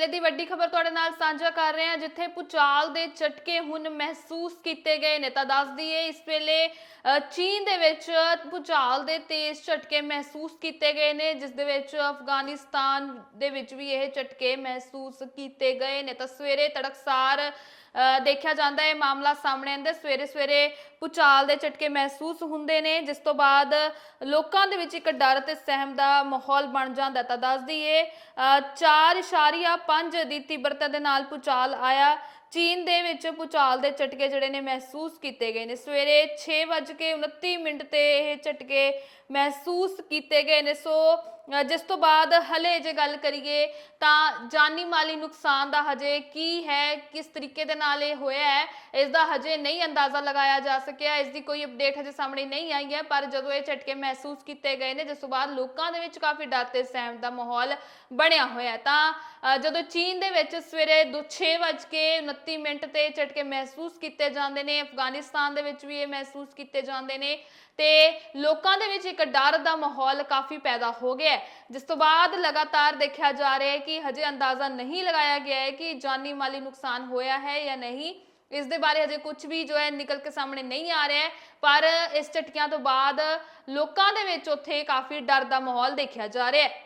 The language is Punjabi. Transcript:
ਵੇਲੇ ਦੀ ਵੱਡੀ ਖਬਰ ਤੁਹਾਡੇ ਨਾਲ ਸਾਂਝਾ ਕਰ ਰਹੇ ਹਾਂ ਜਿੱਥੇ ਪੁਚਾਲ ਦੇ ਝਟਕੇ ਹੁਣ ਮਹਿਸੂਸ ਕੀਤੇ ਗਏ ਨੇ। ਤਾਂ ਦੱਸ ਦਈਏ ਇਸ ਵੇਲੇ ਚੀਨ ਦੇ ਵਿੱਚ ਪੁਚਾਲ ਦੇ ਤੇਜ਼ ਝਟਕੇ ਮਹਿਸੂਸ ਕੀਤੇ ਗਏ ਨੇ ਜਿਸ ਦੇ ਵਿੱਚ ਅਫਗਾਨਿਸਤਾਨ ਦੇ ਵਿੱਚ ਵੀ ਇਹ ਝਟਕੇ ਮਹਿਸੂਸ ਕੀਤੇ ਗਏ ਨੇ। ਤਾਂ ਸਵੇਰੇ ਤੜਕਸਾਰ ਅ, ਦੇਖਿਆ ਜਾਂਦਾ ਹੈ ਮਾਮਲਾ ਸਾਹਮਣੇ ਆਉਂਦਾ ਸਵੇਰੇ ਸਵੇਰੇ ਪੁਚਾਲ ਦੇ ਝਟਕੇ ਮਹਿਸੂਸ ਹੁੰਦੇ ਨੇ ਜਿਸ ਤੋਂ ਬਾਅਦ ਲੋਕਾਂ ਦੇ ਵਿੱਚ ਇੱਕ ਡਰ ਤੇ ਸਹਿਮ ਦਾ ਮਾਹੌਲ ਬਣ ਜਾਂਦਾ ਹੈ। ਤਾਂ ਦੱਸ ਦਈਏ 4.5 ਦੀ ਤੀਬਰਤਾ ਦੇ ਨਾਲ ਭੂਚਾਲ ਆਇਆ। ਚੀਨ ਦੇ ਵਿੱਚ ਭੂਚਾਲ ਦੇ ਝਟਕੇ ਜਿਹੜੇ ਨੇ ਮਹਿਸੂਸ ਕੀਤੇ ਗਏ ਨੇ। ਸਵੇਰੇ 6:29 ਮਿੰਟ ਤੇ ਇਹ ਝਟਕੇ ਮਹਿਸੂਸ ਕੀਤੇ ਗਏ ਨੇ। ਸੋ ਜਿਸ ਤੋਂ ਬਾਅਦ ਹਲੇ ਜੇ ਗੱਲ ਕਰੀਏ ਤਾਂ ਜਾਨੀ ਮਾਲੀ ਨੁਕਸਾਨ ਦਾ ਹਜੇ ਕੀ ਹੈ, ਕਿਸ ਤਰੀਕੇ ਦੇ ਨਾਲ ਇਹ ਹੋਇਆ ਹੈ, ਇਸ ਦਾ ਹਜੇ ਨਹੀਂ ਅੰਦਾਜ਼ਾ ਲਗਾਇਆ ਜਾ ਸਕਿਆ। ਇਸ ਦੀ ਕੋਈ ਅਪਡੇਟ ਹਜੇ ਸਾਹਮਣੇ ਨਹੀਂ ਆਈ ਹੈ, ਪਰ ਜਦੋਂ ਇਹ ਝਟਕੇ ਮਹਿਸੂਸ ਕੀਤੇ ਗਏ ਨੇ, ਜਿਸ ਤੋਂ ਬਾਅਦ ਲੋਕਾਂ ਦੇ ਵਿੱਚ ਕਾਫੀ ਡਰ ਤੇ ਸਹਿਮ ਦਾ ਮਾਹੌਲ ਬਣਿਆ ਹੋਇਆ ਤਾਂ ਜਦੋਂ ਚੀਨ ਦੇ ਵਿੱਚ ਸਵੇਰੇ 6:29 ਮਿੰਟ ਤੇ ਝਟਕੇ ਮਹਿਸੂਸ ਕੀਤੇ ਜਾਂਦੇ ਨੇ। ਅਫਗਾਨਿਸਤਾਨ ਦੇ ਵਿੱਚ ਵੀ ਇਹ ਮਹਿਸੂਸ ਕੀਤੇ ਜਾਂਦੇ ਨੇ ਤੇ ਲੋਕਾਂ ਦੇ ਵਿੱਚ ਇੱਕ ਡਰ ਦਾ ਮਾਹੌਲ ਕਾਫੀ ਪੈਦਾ ਹੋ ਗਿਆ ਜਿਸ ਤੋਂ ਬਾਅਦ ਲਗਾਤਾਰ ਦੇਖਿਆ ਜਾ ਰਿਹਾ ਹੈ ਕਿ ਹਜੇ ਅੰਦਾਜ਼ਾ ਨਹੀਂ ਲਗਾਇਆ ਗਿਆ ਹੈ ਕਿ ਜਾਨੀ ਮਾਲੀ ਨੁਕਸਾਨ ਹੋਇਆ ਹੈ ਜਾਂ ਨਹੀਂ। ਇਸ ਦੇ ਬਾਰੇ ਹਜੇ ਕੁਝ ਵੀ ਜੋ ਹੈ ਨਿਕਲ ਕੇ ਸਾਹਮਣੇ ਨਹੀਂ ਆ ਰਿਹਾ ਪਰ ਇਸ ਝਟਕਿਆਂ ਤੋਂ ਬਾਅਦ ਲੋਕਾਂ ਦੇ ਵਿੱਚ ਉੱਥੇ ਕਾਫੀ ਡਰ ਦਾ ਮਾਹੌਲ ਦੇਖਿਆ ਜਾ ਰਿਹਾ ਹੈ।